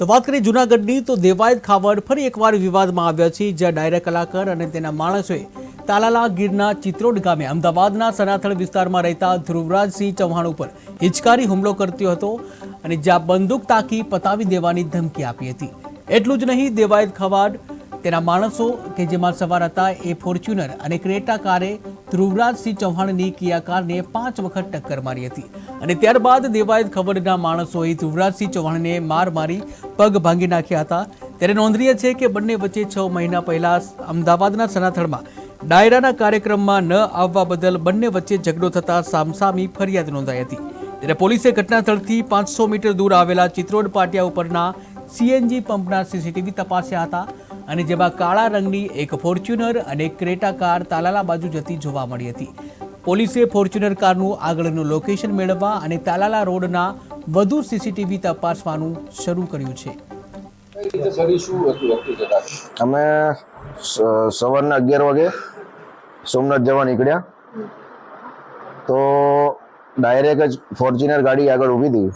તો વાત કરીએ જૂનાગઢની, તો દેવાયત ખાવડ ફરી એકવાર વિવાદમાં આવ્યા છે, જ્યાં ડાયરા કલાકાર અને તેના માણસોએ તાલાલા ગીરના ચિત્રોડ ગામે અમદાવાદના સનાથળ વિસ્તારમાં રહેતા ધ્રુવરાજસિંહ ચૌહાણ ઉપર હિચકારી હુમલો કર્યો હતો અને જ્યાં બંદૂક તાકી પતાવી દેવાની ધમકી આપી હતી. એટલું જ નહીં, દેવાયત ખવાડ તેના માણસો કે જેમાં સવાર હતા એ ફોર્ચ્યુનર અને ક્રેટા કારે ધ્રુવરાજસિંહ ચૌહાણની કિયા કારને પાંચ વખત ટક્કર મારી હતી. અને ત્યારબાદ દેવાયત ખબરના માણસોએ ધ્રુવરાજસિંહ ચૌહાણને માર મારી પગ ભાંગી નાખ્યા હતા. ત્યારે નોંધનીય છે કે બંને વચ્ચે છ મહિના પહેલા અમદાવાદના સનાથળમાં ડાયરાના કાર્યક્રમમાં ન આવવા બદલ બંને વચ્ચે ઝઘડો થતા સામસામી ફરિયાદ નોંધાઈ હતી. ત્યારે પોલીસે ઘટનાસ્થળથી પાંચસો મીટર દૂર આવેલા ચિત્રોડ પાટિયા ઉપરના સીએનજી પંપના સીસીટીવી તપાસ્યા હતા. અને જેમાં કાળા રંગની એક ફોર્ચ્યુનર અને ક્રેટા કાર તાલાલા બાજુ જતી જોવા મળી હતી. પોલીસે ફોર્ચ્યુનર કારનું આગળનું લોકેશન મેળવવા અને તાલાલા રોડના વધુ સીસીટીવી તપાસવાનું શરૂ કર્યું છે? અમે સવારના અગિયાર વાગે સોમનાથ જવા નીકળ્યા. તો ડાયરેક્ટ જ ફોર્ચ્યુનર ગાડી આગળ ઊભી હતી.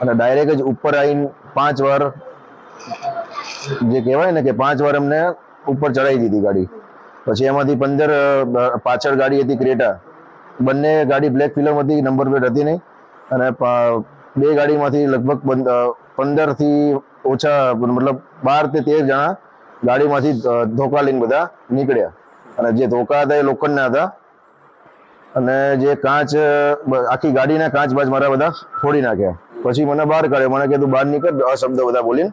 અને ડાયરેક્ટ જ ઉપર આવીને પાંચ વાર જે કહેવાય ને કે પાંચ વાર અમને ઉપર ચડાવી દીધી ગાડી. પછી એમાંથી પંદર પાછળ ગાડી હતી ક્રેટા. બંને ગાડી બ્લેક હતી નંબર પ્લેટ હતી નહીં. અને બે ગાડીમાંથી લગભગ પંદરથી ઓછા, મતલબ બાર તે તેર જણા ગાડીમાંથી ધોકા લઈને બધા નીકળ્યા. અને જે ધોકા હતા એ લોખંડના હતા. અને જે કાચ આખી ગાડીના કાચ બાજ મારા બધા ફોડી નાખ્યા. પછી મને બહાર કાઢ્યો. મને કીધું, બહાર નીકળ આ શબ્દ બધા બોલીને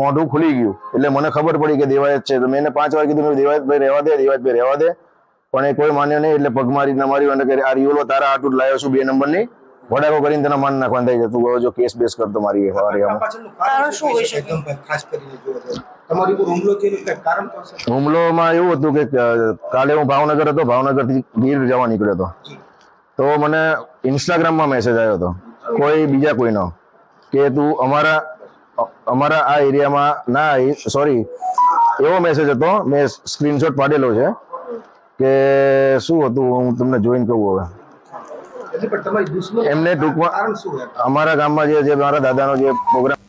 મોઢું ખુલી ગયું. એટલે મને ખબર પડી કે દેવાયત છે. તો મેં એને પાંચ વાર કીધું મેં ભાઈ રહેવા દે દેવાયત ભાઈ રહેવા દે. પણ એ કોઈ માન્યો નહીં એટલે પગ મારી ના માર્યું અને આ રિયોલો તારા આટલું લાવ્યો છું બે નંબરની. વડાકો કરીને તને માન નાખવાનું થઈ જતું હવે જો કેસ બેસ કરતો મારી હુમલોમાં એવું હતું કે કાલે હું ભાવનગર હતો ભાવનગરથી ગીર જવા નીકળ્યો હતો. તો મને ઇન્સ્ટાગ્રામમાં મેસેજ આવ્યો હતો. કોઈ બીજા કોઈનો કે તું અમારા અમારા આ એરિયામાં ના સોરી એવો મેસેજ હતો મેં સ્ક્રીનશોટ પાડેલો છે કે શું હતું હું તમને જોઈન કહું હવે. એમને ટૂંકમાં અમારા ગામમાં જે મારા દાદાનો જે પ્રોગ્રામ